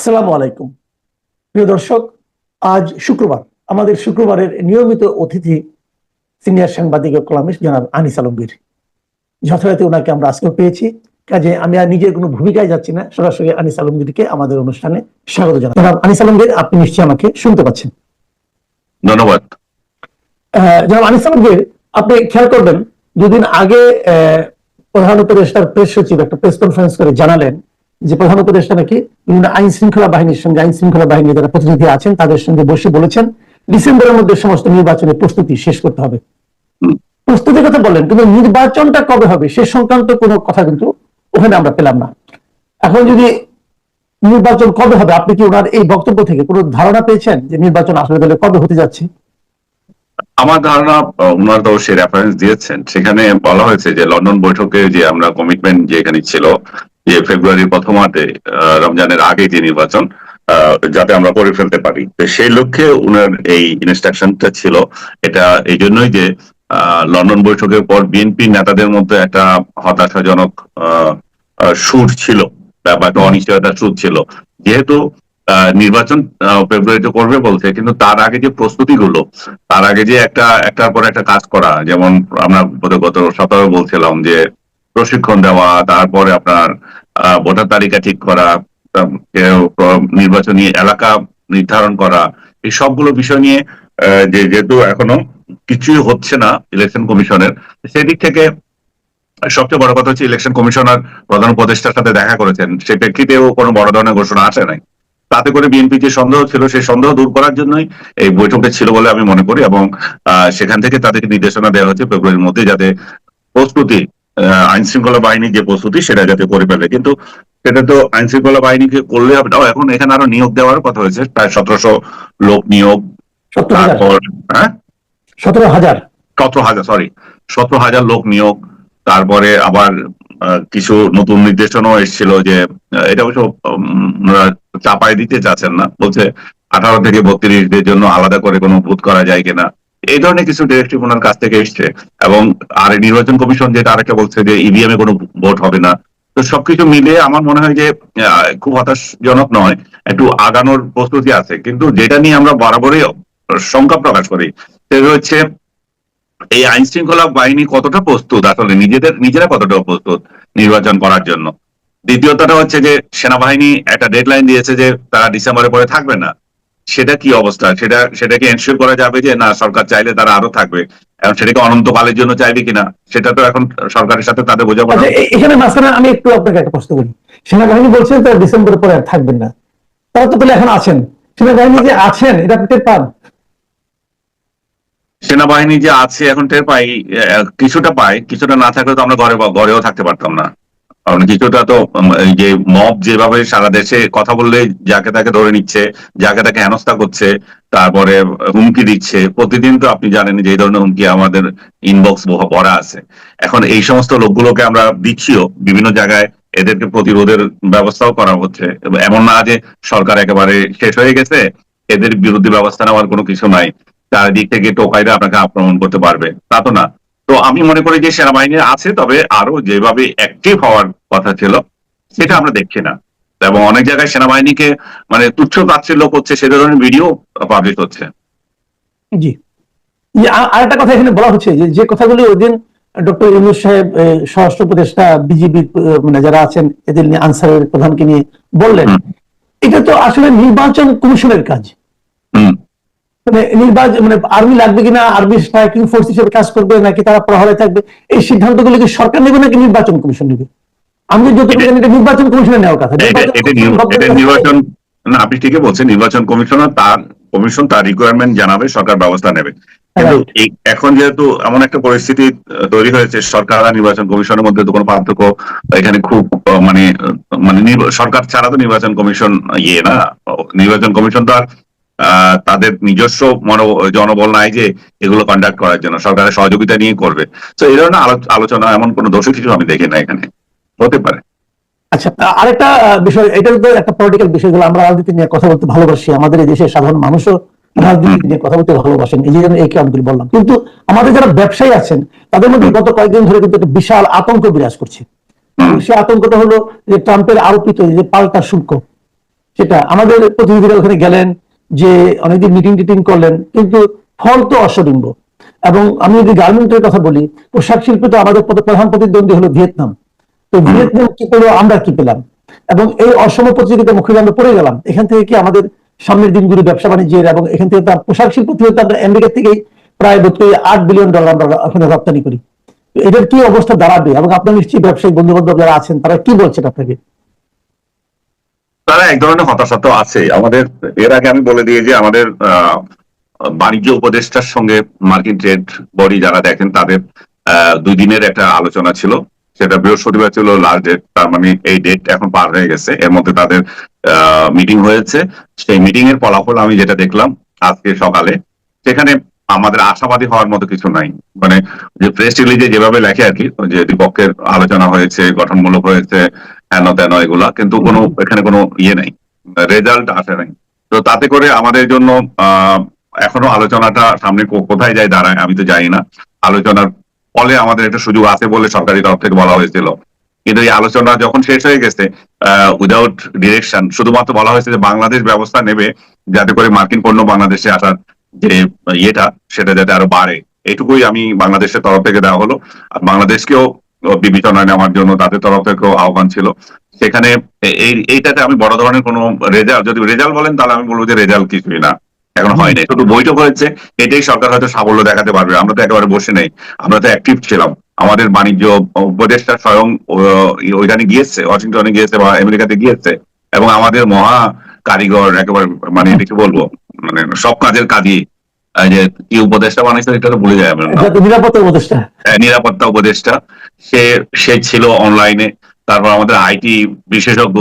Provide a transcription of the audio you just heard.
আসসালামু আলাইকুম। প্রিয় দর্শক আজ শুক্রবার আমাদের শুক্রবারের নিয়মিত অতিথি সিনিয়র সাংবাদিক ও কলামিস্ট জনাব আনিস আলমগীর। যথারীতি ওনাকে আমরা আজকেও পেয়েছি। কাজে আমি আর নিজের কোনো ভূমিকায় যাচ্ছি না সরাসরি আনিস আলমগীরকে আমাদের অনুষ্ঠানে স্বাগত জানাই। জনাব আনিস আলমগীর আপনি নিশ্চয়ই আমাকে শুনতে পাচ্ছেন। ধন্যবাদ। জনাব আনিস আলমগীর আপনি খেয়াল করবেন দুদিন আগে আহ, প্রধান উপদেষ্টার প্রেস সচিব একটা প্রেস কনফারেন্স করে জানালেন যে প্রধান উপদেষ্টা নাকি বিভিন্ন আইন শৃঙ্খলা বাহিনীর সঙ্গে আইন শৃঙ্খলা বাহিনীর যারা প্রতিনিধি আছেন তাদের সঙ্গে বসে বলেছেন ডিসেম্বরের মধ্যে সমস্ত নির্বাচনের প্রস্তুতি শেষ করতে হবে। প্রস্তুতির কথা বললেন কিন্তু নির্বাচনটা কবে হবে সে সংক্রান্ত কোনো কথা কিন্তু ওখানে আমরা পেলাম না। এখন যদি নির্বাচন কবে হবে আপনি কি ওনার এই বক্তব্য থেকে কোনো ধারণা পেয়েছেন যে নির্বাচন আসলে তাহলে কবে হতে যাচ্ছে? আমার ধারণা ওনারা তো সে রেফারেন্স দিয়েছেন। সেখানে বলা হয়েছে যে লন্ডন বৈঠকে যে আমরা কমিটমেন্ট যে এখানে ছিল যে ফেব্রুয়ারির প্রথমার্ধে আহ, রমজানের আগে যে নির্বাচন যাতে আমরা করে ফেলতে পারি। সেই লক্ষ্যে উনার এই ইনস্ট্রাকশনটা ছিল। এটা এই জন্যই যে লন্ডন বৈঠকের পর বিএনপি নেতাদের মধ্যে একটা হতাশাজনক সুর ছিল। ব্যাপারটা অনিশ্চয়তার সুর ছিল। যেহেতু নির্বাচন ফেব্রুয়ারিতে করবে বলছে কিন্তু তার আগে যে প্রস্তুতিগুলো তার আগে যে একটা একটার পর একটা কাজ করা যেমন আমরা গত সপ্তাহে বলছিলাম যে প্রশিক্ষণ দেওয়া, তারপরে আপনার ভোটার তালিকা ঠিক করা নির্বাচনী এলাকা নির্ধারণ করা, এই সবগুলো বিষয় নিয়ে যে, যেহেতু এখনও কিছুই হচ্ছে না ইলেকশন কমিশনের সেদিক থেকে সবচেয়ে বড় কথা হচ্ছে ইলেকশন কমিশনার প্রধান উপদেষ্টার সাথে দেখা করেছেন। সেই প্রেক্ষিতেও কোনো বড় ধরনের ঘোষণা আসে নাই। তাতে করে বিএনপি যে সন্দেহ ছিল, সেই সন্দেহ দূর করার জন্যই এই বৈঠকটা ছিল বলে আমি মনে করি এবং সেখান থেকে তাদেরকে নির্দেশনা দেওয়া হচ্ছে ফেব্রুয়ারির মধ্যে যাতে প্রস্তুতি আইন শৃঙ্খলা বাহিনীর যে প্রস্তুতি সেটা যাতে করে ফেলে। কিন্তু সেটা তো আইন শৃঙ্খলা বাহিনীকে করলে এখন এখানে আরও নিয়োগ দেওয়ার কথা হয়েছে। প্রায় সতেরোশো লোক নিয়োগ। সতেরো হাজার। তারপর হ্যাঁ? সতেরো হাজার। সতেরো হাজার সরি সতেরো হাজার লোক নিয়োগ। তারপরে আবার কিছু নতুন নির্দেশনাও এসেছিল যে এটা অবশ্য ওনারা দিতে চাচ্ছেন না। বলছে আঠারো থেকে বত্রিশদের জন্য আলাদা করে কোনো বুথ করা যায় কিনা। এই ধরনের কিছু ডিরেক্টিভ ওনার কাছ থেকে এসছে এবং আর নির্বাচন কমিশন যেটা আরেকটা বলছে যে ইভিএম এ কোনো ভোট হবে না। তো সবকিছু মিলিয়ে আমার মনে হয় যে খুব হতাশজনক নয়, একটু আগানোর প্রস্তুতি আছে। কিন্তু যেটা নিয়ে আমরা বরাবরই শঙ্কা প্রকাশ করি, সেটা হচ্ছে এই আইন শৃঙ্খলা বাহিনী কতটা প্রস্তুত আসলে, নিজেদের, নিজেরা কতটা প্রস্তুত নির্বাচন করার জন্য? দ্বিতীয়তটা হচ্ছে যে, সেনাবাহিনী একটা ডেডলাইন দিয়েছে যে তারা ডিসেম্বরের পরে থাকবে না। সেটা কি অবস্থা? সেটা সেটাকে এনশিওর করা যাবে যে না সরকার চাইলে তারা আরও থাকবে। এখন সেটাকে অনন্তকালের জন্য চাইবে কিনা সেটা তো এখন সরকারের সাথে তাদের বোঝাপড়া। আচ্ছা এখানে মাঝখানে আমি একটু আপনাকে একটা প্রশ্ন করি। সেনাবাহিনী বলছেন তারা ডিসেম্বরের পরে আর থাকবেন না। তারা তো তাহলে এখন আছেন। সেনাবাহিনী যে আছেন এটা আপনি টের পান? সেনাবাহিনী যে আছে এখন টের পাই কিছুটা পাই কিছুটা না থাকলে তো আমরা ঘরে ঘরেও থাকতে পারতাম না। কারণ কিছুটা তো যে মব যেভাবে সারা দেশে কথা বললে যাকে তাকে ধরে নিচ্ছে, যাকে তাকে হেনস্থা করছে, তারপরে হুমকি দিচ্ছে, প্রতিদিন তো আপনি জানেন যে এই ধরনের হুমকি আমাদের ইনবক্স ভরা আছে। এখন এই সমস্ত লোকগুলোকে আমরা দিচ্ছিও, বিভিন্ন জায়গায় এদেরকে প্রতিরোধের ব্যবস্থাও করা হচ্ছে। এমন না যে সরকার একেবারে শেষ হয়ে গেছে, এদের বিরুদ্ধে ব্যবস্থা নেওয়ার কোনো কিছু নাই। চারিদিক থেকে টোকাইরা আপনাকে আক্রমণ করতে পারবে। তা তো না। তো আমি মনে করি যে সেনাবাহিনী আছে তবে আরও যেভাবে অ্যাক্টিভ হওয়ার কথা ছিল সেটা আমরা দেখছি না। এবং অনেক জায়গায় সেনাবাহিনীকে মানে তুচ্ছ তাচ্ছিল্য করছে সে ধরনের ভিডিও পাবলিশ হচ্ছে। জি। আর একটা কথা এখানে বলা হচ্ছে যে যে কথাগুলি ওই দিন ডক্টর ইউনুস সাহেব স্বরাষ্ট্র উপদেষ্টা বিজেপি মানে যারা আছেন এদের নিয়ে আনসারের প্রধানকে নিয়ে বললেন। এটা তো আসলে নির্বাচন কমিশনের কাজ। মানে নির্বাচন মানে আর্মি লাগবে কিনা আর্মি স্ট্রাইকিং ফোর্স হিসেবে কাজ করবে নাকি তারা প্রহরে থাকবে এই সিদ্ধান্তগুলো কি সরকার নেবে নাকি নির্বাচন কমিশন নেবে? আমি যতটুকু জানি এটা নির্বাচন কমিশনের নেওয়ার কথা নির্বাচন না আপনি ঠিকই বলছেন নির্বাচন কমিশনার তার কমিশন তার রিকোয়ারমেন্ট জানাবে সরকার ব্যবস্থা নেবে। কিন্তু এই- এখন যেহেতু এমন একটা পরিস্থিতি তৈরি হয়েছে সরকার আর নির্বাচন কমিশনের মধ্যে তো কোনো পার্থক্য এখানে খুব মানে মানে সরকার ছাড়া তো নির্বাচন কমিশন ইয়ে না নির্বাচন কমিশন তো আর তাদের নিজস্ব মনো জনবল নাই যে এগুলো কন্ডাক্ট করার জন্য। সরকারের সহযোগিতা নিয়ে করবে। তো এই ধরনের আলোচনা এমন কোনো দোষী কিছু আমি দেখি না এখানে। হতে পারে। আচ্ছা আরেকটা বিষয় এটা তো একটা পলিটিক্যাল বিষয়গুলো আমরা রাজনীতি নিয়ে কথা বলতে ভালোবাসি। আমাদের দেশের সাধারণ মানুষও রাজনীতি নিয়ে কথা বলতে ভালোবাসেন। এই জন্য এই কারণগুলি বললাম। কিন্তু আমাদের যারা ব্যবসায়ী আছেন তাদের মধ্যে গত কয়েকদিন ধরে কিন্তু একটা বিশাল আতঙ্ক বিরাজ করছে। সে আতঙ্কটা হলো যে ট্রাম্পের আরোপিত যে পাল্টা শুল্ক সেটা আমাদের প্রতিনিধিরা ওখানে গেলেন যে অনেকদিন মিটিং টিটিং করলেন, কিন্তু ফল তো অসডিম্ব এবং আমি যদি গার্মেন্টের কথা বলি, পোশাক শিল্পে তো আমাদের প্রধান- প্রতিদ্বন্দ্বী হলো ভিয়েতনাম। তো ভিয়েতনাম কি পেল, আমরা কি পেলাম? এবং এই অসম প্রতিযোগিতার মুখে আমরা পড়ে গেলাম। এখান থেকে কি আমাদের সামনের দিনগুলি ব্যবসা বাণিজ্যের এবং এখান থেকে তার পোশাক শিল্প থেকে আমরা আমেরিকা থেকেই প্রায় বোধ করি আট বিলিয়ন ডলার আমরা ওখানে রপ্তানি করি। এটার কি অবস্থা দাঁড়াবে? এবং আপনার নিশ্চয়ই ব্যবসায়ী বন্ধু বান্ধব যারা আছেন, তারা কি বলছেন আপনাকে? তারা এক ধরনের হতাশা তো আছে আমাদের, এর আগে আমি বলে দিয়ে যে আমাদের বাণিজ্য উপদেষ্টার সঙ্গে মার্কিন ট্রেড বডি যারা দেখেন, তাদের দুই দিনের একটা আলোচনা ছিল। সেটা বৃহস্পতিবার ছিল, লাস্ট ডেট, তার মানে এই ডেট এখন পার হয়ে গেছে। এর মধ্যে তাদের মিটিং হয়েছে। সেই মিটিং এর ফলাফল আমি যেটা দেখলাম আজকে সকালে, সেখানে আমাদের আশাবাদী হওয়ার মতো কিছু নাই। মানে যে প্রেস রিলিজে যেভাবে লেখে আর কি, যে দ্বিপক্ষের আলোচনা হয়েছে, গঠনমূলক হয়েছে হেন তেন এগুলা কিন্তু কোনো এখানে কোনো ইয়ে নাই। রেজাল্ট আসে নাই। তো তাতে করে আমাদের জন্য এখনও আলোচনাটা সামনে কোথায় যায় দাঁড়ায় আমি তো জানি না। আলোচনার ফলে আমাদের একটা সুযোগ আছে বলে সরকারি তরফ থেকে বলা হয়েছিল। কিন্তু এই আলোচনা যখন শেষ হয়ে গেছে উইদাউট ডিরেকশন শুধুমাত্র বলা হয়েছে যে বাংলাদেশ ব্যবস্থা নেবে যাতে করে মার্কিন পণ্য বাংলাদেশে আসার যে ইয়েটা সেটা যাতে আরও বাড়ে। এটুকুই আমি বাংলাদেশের তরফ থেকে দেওয়া হলো। আর বাংলাদেশকেও বিবেচনায় নেওয়ার জন্য তাদের তরফ থেকেও আহ্বান ছিল। সেখানে এই, এইটাতে আমি বড় ধরনের কোনো রেজাল্ট, যদি রেজাল্ট বলেন তাহলে আমি বলব যে রেজাল্ট কিছুই না। এখন হয়নি শুধু বৈঠক হয়েছে, এটাই সরকার হয়তো সাফল্য দেখাতে পারবে, আমরা তো একেবারে বসে নেই, আমরা তো অ্যাক্টিভ ছিলাম। আমাদের বাণিজ্য উপদেষ্টা স্বয়ং ওইখানে গিয়েছে, ওয়াশিংটনে গিয়েছে বা আমেরিকাতে গিয়েছে, এবং আমাদের মহা কারিগর, একেবারে মানে কি বলব মানে সব কাজের কাজই যে কি উপদেষ্টা বানাইছে এটা তো ভুলে যায় আমরা। নিরাপত্তা উপদেষ্টা। আহ, নিরাপত্তা উপদেষ্টা। সে সে ছিল অনলাইনে তারপর আমাদের আইটি বিশেষজ্ঞ